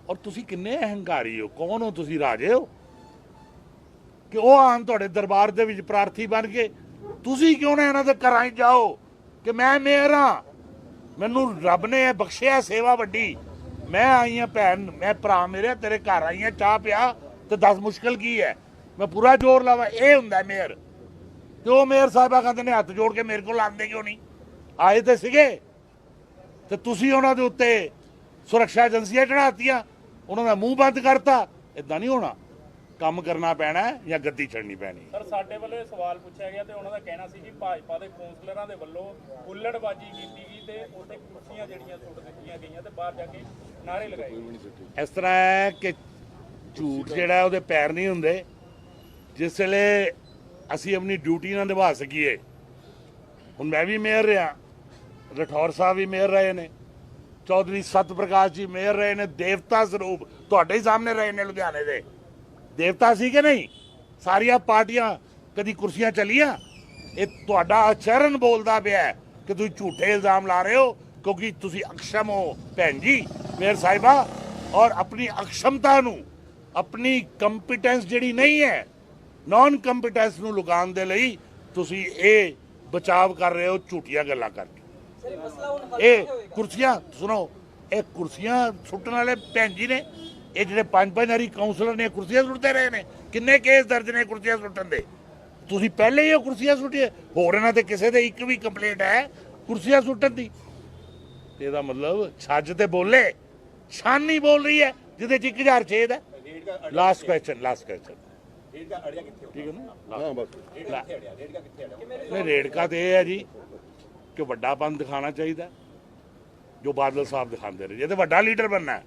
ਔਰ ਤੁਸੀਂ ਕਿੰਨੇ ਅਹੰਕਾਰੀ ਹੋ? ਕੌਣ ਹੋ ਤੁਸੀਂ ਰਾਜੇ ਹੋ? ਕਿ ਉਹ ਆਣ ਤੁਹਾਡੇ ਦਰਬਾਰ ਦੇ ਵਿੱਚ ਪ੍ਰਾਰਥੀ ਬਣ ਕੇ, ਤੁਸੀਂ ਕਿਉਂ ਨਾ ਇਹਨਾਂ ਦੇ ਘਰਾਂ 'ਚ ਜਾਓ ਕਿ ਮੈਂ ਮੇਅਰ ਹਾਂ? ਮੈਨੂੰ ਰੱਬ ਨੇ ਬਖਸ਼ਿਆ, ਸੇਵਾ ਵੱਡੀ। ਮੈਂ ਆਈ ਹਾਂ ਭੈਣ, ਮੈਂ ਭਰਾ ਮੇਰੇ, ਤੇਰੇ ਘਰ ਆਈ ਹਾਂ, ਚਾਹ ਪਿਆ, ਤੇ ਦੱਸ ਮੁਸ਼ਕਲ ਕੀ ਹੈ? ਮੈਂ ਪੂਰਾ ਜ਼ੋਰ ਲਾਵਾਂ ਇਹ ਹੁੰਦਾ ਮੇਅਰ। ਤੇ ਉਹ ਮੇਅਰ ਸਾਹਿਬਾ ਕਹਿੰਦੇ ਨੇ ਹੱਥ ਜੋੜ ਕੇ ਮੇਰੇ ਕੋਲ ਆਉਂਦੇ ਕਿਉਂ ਨਹੀਂ? ਆਏ ਤੇ ਸੀਗੇ। ਤੇ ਤੁਸੀਂ ਉਹਨਾਂ ਦੇ ਉੱਤੇ ਸੁਰੱਖਿਆ ਏਜੰਸੀਆਂ ਚੜਾਤੀਆਂ ਉਹਨਾਂ ਦਾ ਮੂੰਹ ਬੰਦ ਕਰਤਾ। ਇਦਾਂ ਨਹੀਂ ਹੋਣਾ। ਕੰਮ ਕਰਨਾ ਪੈਣਾ ਜਾਂ ਗੱਦੀ ਛੱਡਣੀ ਪੈਣੀ। ਸਰ ਸਾਡੇ ਵੱਲੋਂ ਇਹ ਸਵਾਲ ਪੁੱਛਿਆ ਗਿਆ ਤੇ ਉਹਨਾਂ ਦਾ ਕਹਿਣਾ ਸੀ ਕਿ ਭਾਜਪਾ ਦੇ ਕੌਂਸਲਰਾਂ ਦੇ ਵੱਲੋਂ ਹੁੱਲੜਬਾਜੀ ਕੀਤੀ ਗਈ ਤੇ ਉੱਥੇ ਕੁਰਸੀਆਂ ਜਿਹੜੀਆਂ ਸੁੱਟ ਦਿੱਤੀਆਂ ਗਈਆਂ ਤੇ ਬਾਹਰ ਜਾ ਕੇ ਨਾਰੇ ਲਗਾਏ ਗਏ। ਇਸ ਤਰ੍ਹਾਂ ਹੈ ਕਿ ਝੂਠ ਜਿਹੜਾ ਉਹਦੇ ਪੈਰ ਨਹੀਂ ਹੁੰਦੇ। ਜਿਸ ਵੇਲੇ ਅਸੀਂ ਆਪਣੀ ਡਿਊਟੀ ਨਾ ਨਿਭਾ ਸਕੀਏ, ਹੁਣ ਮੈਂ ਵੀ ਮੇਅਰ ਰਿਹਾ, ਰਠੌਰ ਸਾਹਿਬ ਵੀ ਮੇਅਰ ਰਹੇ ਨੇ, ਚੌਧਰੀ ਸਤ ਪ੍ਰਕਾਸ਼ ਜੀ ਮੇਅਰ ਰਹੇ ਨੇ, ਦੇਵਤਾ ਸਰੂਪ ਤੁਹਾਡੇ ਹੀ ਸਾਹਮਣੇ ਰਹੇ ਨੇ ਲੁਧਿਆਣੇ ਦੇ। ਦੇਵਤਾ ਸੀ ਕਿ ਨਹੀਂ? ਸਾਰੀਆਂ ਪਾਰਟੀਆਂ ਕਦੀ ਕੁਰਸੀਆਂ ਚਲੀਆਂ? ਇਹ ਤੁਹਾਡਾ ਅਚਰਨ ਬੋਲਦਾ ਪਿਆ ਕਿ ਤੁਸੀਂ ਝੂਠੇ ਇਲਜ਼ਾਮ ਲਾ ਰਹੇ ਹੋ, ਕਿਉਂਕਿ ਤੁਸੀਂ ਅਕਸ਼ਮ ਹੋ, ਭੈਣ ਜੀ ਮੇਰ ਸਾਹਿਬਾ, ਔਰ ਆਪਣੀ ਅਕਸ਼ਮਤਾ ਨੂੰ, ਆਪਣੀ ਕੰਪੀਟੈਂਸ ਜਿਹੜੀ ਨਹੀਂ ਹੈ ਨਾਨ ਕੰਪੀਟੈਂਸ ਨੂੰ ਲੁਕਾਉਣ ਦੇ ਲਈ ਤੁਸੀਂ ਇਹ ਬਚਾਵ ਕਰ ਰਹੇ ਹੋ, ਝੂਠੀਆਂ ਗੱਲਾਂ ਕਰਕੇ। ਇਹ ਕੁਰਸੀਆਂ, ਸੁਣੋ, ਇਹ ਕੁਰਸੀਆਂ ਸੁੱਟਣ ਵਾਲੇ ਭੈਣ ਜੀ ਨੇ, ਇਹ ਜਿਹੜੇ ਪੰਜ ਪੰਜ ਹਰੀ ਕਾਉਂਸਲਰ ਨੇ ਕੁਰਸੀਆਂ ਸੁੱਟਦੇ ਰਹੇ ਨੇ। ਕਿੰਨੇ ਕੇਸ ਦਰਜ ਨੇ ਕੁਰਸੀਆਂ ਸੁੱਟਣ ਦੇ? ਤੁਸੀਂ ਪਹਿਲੇ ਹੀ ਉਹ ਕੁਰਸੀਆਂ ਸੁੱਟੀਆਂ। ਹੋਰ ਇਹਨਾਂ ਤੇ ਕਿਸੇ ਦੇ ਇੱਕ ਵੀ ਕੰਪਲੇਂਟ ਹੈ, ਕੁਰਸੀਆਂ ਸੁੱਟਣ ਦੀ। ਇਹਦਾ ਮਤਲਬ ਛੱਜ ਤੇ ਬੋਲੇ ਛਾਨੀ ਬੋਲ ਰਹੀ ਹੈ, ਜਿਹਦੇ ਚ 1000 ਛੇਦ ਹੈ। ਦਾ ਲਾਸਟ ਕੁਐਸਚਨ ਲਾਸਟ ਕੁਐਸਚਨ ਦਾ ਅੜਿਆ ਕਿੱਥੇ ਹੋਊਗਾ ਠੀਕ ਹੈ ਨਾ? ਹਾਂ ਬਸ। ਰੇਟ ਦਾ ਕਿੱਥੇ ਅੜਿਆ? ਰੇਟ ਦਾ ਕਿੱਥੇ ਅੜਿਆ? ਨਹੀਂ ਰੇੜਕਾ ਤੇ ਇਹ ਹੈ ਜੀ ਕਿ ਵੱਡਾਪਨ ਦਿਖਾਣਾ ਚਾਹੀਦਾ ਜੋ ਬਾਦਲ ਸਾਹਿਬ ਦਿਖਾਉਂਦੇ ਰਹੇ ਜੇ ਤੇ ਵੱਡਾ ਲੀਡਰ ਬਣਨਾ ਹੈ,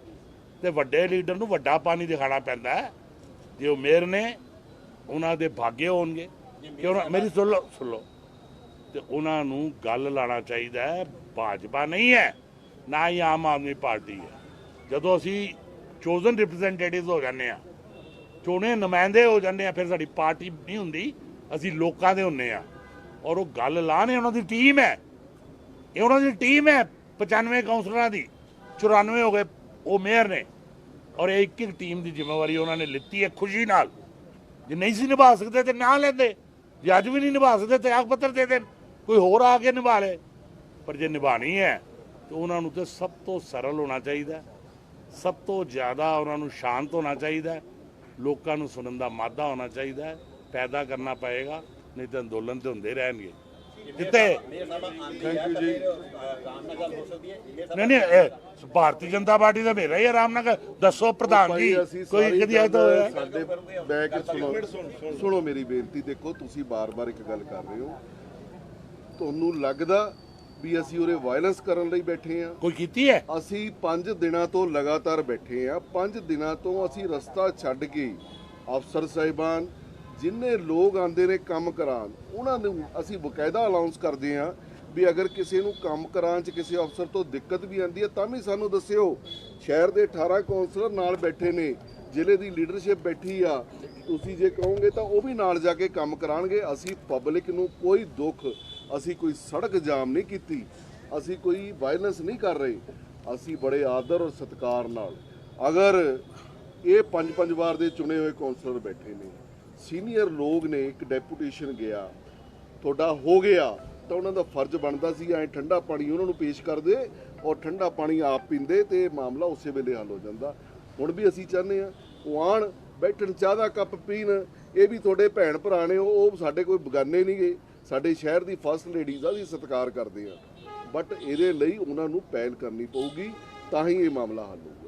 ਤੇ ਵੱਡੇ ਲੀਡਰ ਨੂੰ ਵੱਡਾ ਪਾਣੀ ਦਿਖਾਣਾ ਪੈਂਦਾ ਹੈ। ਜੇ ਉਹ ਮੇਰ ਨੇ ਉਹਨਾਂ ਦੇ ਭਾਗੇ ਹੋਣਗੇ। ਕਿ ਉਹਨਾਂ ਮੇਰੀ ਸੁਣ ਲਓ ਸੁਣ ਲਓ। ਤੇ ਉਹਨਾਂ ਨੂੰ ਗੱਲ ਲਾਣਾ ਚਾਹੀਦਾ ਹੈ ਭਾਜਪਾ ਨਹੀਂ ਹੈ ਨਾ ਹੀ ਆਮ ਆਦਮੀ ਪਾਰਟੀ ਹੈ। ਜਦੋਂ ਅਸੀਂ ਚੋਜ਼ਨ ਰਿਪਰੈਜ਼ੈਂਟੇਟਿਵਸ ਹੋ ਜਾਂਦੇ ਆ ਚੋਣੇ ਨੁਮਾਇੰਦੇ ਹੋ ਜਾਂਦੇ ਆ, ਫਿਰ ਸਾਡੀ ਪਾਰਟੀ ਨਹੀਂ ਹੁੰਦੀ। ਅਸੀਂ ਲੋਕਾਂ ਦੇ ਹੁੰਨੇ ਆ। ਔਰ ਉਹ ਗੱਲ ਲਾਣੇ ਉਹਨਾਂ ਦੀ ਟੀਮ ਹੈ। ਇਹ ਉਹਨਾਂ ਦੀ ਟੀਮ ਹੈ 95 ਕਾਉਂਸਲਰਾਂ ਦੀ 94 ਹੋ ਗਏ, ਉਹ ਮੇਅਰ ਨੇ। ਔਰ ਇਹ ਇੱਕ ਇੱਕ ਟੀਮ ਦੀ ਜ਼ਿੰਮੇਵਾਰੀ ਉਹਨਾਂ ਨੇ ਲਿੱਤੀ ਹੈ, ਖੁਸ਼ੀ ਨਾਲ। ਜੇ ਨਹੀਂ ਸੀ ਨਿਭਾ ਸਕਦੇ ਤੇ ਨਾ ਲੈਂਦੇ। ਜੇ ਅੱਜ ਵੀ ਨਹੀਂ ਨਿਭਾ ਸਕਦੇ ਤਿਆਗ ਪੱਤਰ ਦੇ ਦੇਣ। ਕੋਈ ਹੋਰ ਆ ਕੇ ਨਿਭਾ ਲੇ। ਪਰ ਜੇ ਨਿਭਾਣੀ ਹੈ, ਤੇ ਉਹਨਾਂ ਨੂੰ ਤੇ ਸਭ ਤੋਂ ਸਰਲ ਹੋਣਾ ਚਾਹੀਦਾ। ਸਭ ਤੋਂ ਜ਼ਿਆਦਾ ਉਹਨਾਂ ਨੂੰ ਸ਼ਾਂਤ ਹੋਣਾ ਚਾਹੀਦਾ। ਲੋਕਾਂ ਨੂੰ ਸੁਣਨ ਦਾ ਮਾਦਾ ਹੋਣਾ ਚਾਹੀਦਾ ਹੈ। ਪੈਦਾ ਕਰਨਾ ਪਏਗਾ ਨਹੀਂ ਤਾਂ ਅੰਦੋਲਨ ਤੇ ਹੁੰਦੇ ਰਹਿਣਗੇ। ਜਿੱਤੇ ਹੈ ਹੋ ਹੈ ਨਹੀਂ ਨਹੀਂ ਇਹ ਭਾਰਤੀ ਜਨਤਾ ਪਾਰਟੀ ਦਾ ਮੇਰਾ ਹੀ ਆਰਾਮ ਨਾਲ ਕਰ- ਦੱਸੋ ਪ੍ਰਧਾਨ ਜੀ ਕੋਈ ਕਦੀ ਐ ਤਾਂ ਗੱਲ ਹੋਇਆ? ਸਾਡੇ ਬੈ ਕੇ ਸੁਣੋ। ਸੁਣੋ ਮੇਰੀ ਬੇਨਤੀ ਦੇਖੋ ਤੁਸੀਂ ਬਾਰ-ਬਾਰ ਇੱਕ ਗੱਲ ਕਰ ਰਹੇ ਹੋ। ਤੁਹਾਨੂੰ ਲੱਗਦਾ ਵੀ ਅਸੀਂ ਉਰੇ ਵਾਇਲੈਂਸ ਕਰਨ ਲਈ ਬੈਠੇ ਆ ਕੋਈ ਕੀਤੀ ਹੈ? ਅਸੀਂ 5 ਦਿਨਾਂ ਤੋਂ ਲਗਾਤਾਰ ਬੈਠੇ ਆ 5 ਦਿਨਾਂ ਤੋਂ ਅਸੀਂ ਰਸਤਾ ਛੱਡ ਕੇ ਅਫਸਰ ਸਾਹਿਬਾਨ ਜਿੰਨੇ ਲੋਕ ਆਂਦੇ ਨੇ ਕੰਮ ਕਰਾਉਣ ਉਹਨਾਂ ਨੂੰ ਅਸੀਂ ਬਕਾਇਦਾ ਅਨਾਉਂਸ ਕਰਦੇ ਆ ਵੀ ਅਗਰ ਕਿਸੇ ਨੂੰ ਕੰਮ ਕਰਾਉਣ ਚ ਕਿਸੇ ਅਫਸਰ ਤੋਂ ਦਿੱਕਤ ਵੀ ਆਂਦੀ ਹੈ ਤਾਂ ਵੀ ਸਾਨੂੰ ਦੱਸਿਓ। ਸ਼ਹਿਰ ਦੇ 18 ਕੌਂਸਲਰ ਨਾਲ ਬੈਠੇ ਨੇ ਜ਼ਿਲ੍ਹੇ ਦੀ ਲੀਡਰਸ਼ਿਪ ਬੈਠੀ ਆ। ਤੁਸੀਂ ਜੇ ਕਹੋਗੇ ਤਾਂ ਉਹ ਵੀ ਨਾਲ ਜਾ ਕੇ ਕੰਮ ਕਰਾਣਗੇ ਅਸੀਂ ਪਬਲਿਕ ਨੂੰ ਕੋਈ ਦੁੱਖ ਅਸੀਂ ਕੋਈ ਸੜਕ ਜਾਮ ਨਹੀਂ ਕੀਤੀ, ਅਸੀਂ ਕੋਈ ਵਾਇਲੈਂਸ ਨਹੀਂ ਕਰ ਰਹੇ, ਅਸੀਂ ਬੜੇ ਆਦਰ ਔਰ ਸਤਿਕਾਰ ਨਾਲ। ਅਗਰ ਇਹ ਪੰਜ ਪੰਜ ਵਾਰ ਦੇ ਚੁਣੇ ਹੋਏ ਕੌਂਸਲਰ ਬੈਠੇ ਨੇ ਸੀਨੀਅਰ ਲੋਕ ਨੇ, ਇੱਕ ਡੈਪੂਟੇਸ਼ਨ ਗਿਆ, ਤੁਹਾਡਾ ਹੋ ਗਿਆ, ਤਾਂ ਉਹਨਾਂ ਦਾ ਫਰਜ਼ ਬਣਦਾ ਸੀ, ਐ ਠੰਡਾ ਪਾਣੀ ਉਹਨਾਂ ਨੂੰ ਪੇਸ਼ ਕਰਦੇ ਔਰ ਠੰਡਾ ਪਾਣੀ ਆਪ ਪੀਂਦੇ ਤੇ ਮਾਮਲਾ ਉਸੇ ਵੇਲੇ ਹੱਲ ਹੋ ਜਾਂਦਾ। ਹੁਣ ਵੀ ਅਸੀਂ ਚਾਹੁੰਦੇ ਆ ਉਹ ਆਣ, ਬੈਠਣ, ਚਾਹ ਦਾ ਕੱਪ ਪੀਣ, ਇਹ ਵੀ ਤੁਹਾਡੇ ਭੈਣ ਭਰਾ ਨੇ, ਉਹ ਸਾਡੇ ਕੋਈ ਬਗਾਨੇ ਨਹੀਂ ਗਏ ਸਾਡੇ ਸ਼ਹਿਰ ਦੀ ਫਸਟ ਲੇਡੀਜ਼ ਆ, ਅਸੀਂ ਸਤਿਕਾਰ ਕਰਦੇ ਹਾਂ ਬਟ ਇਹਦੇ ਲਈ ਉਹਨਾਂ ਨੂੰ ਪਹਿਲ ਕਰਨੀ ਪਊਗੀ, ਤਾਂ ਹੀ ਇਹ ਮਾਮਲਾ ਹੱਲ ਹੋਊਗਾ।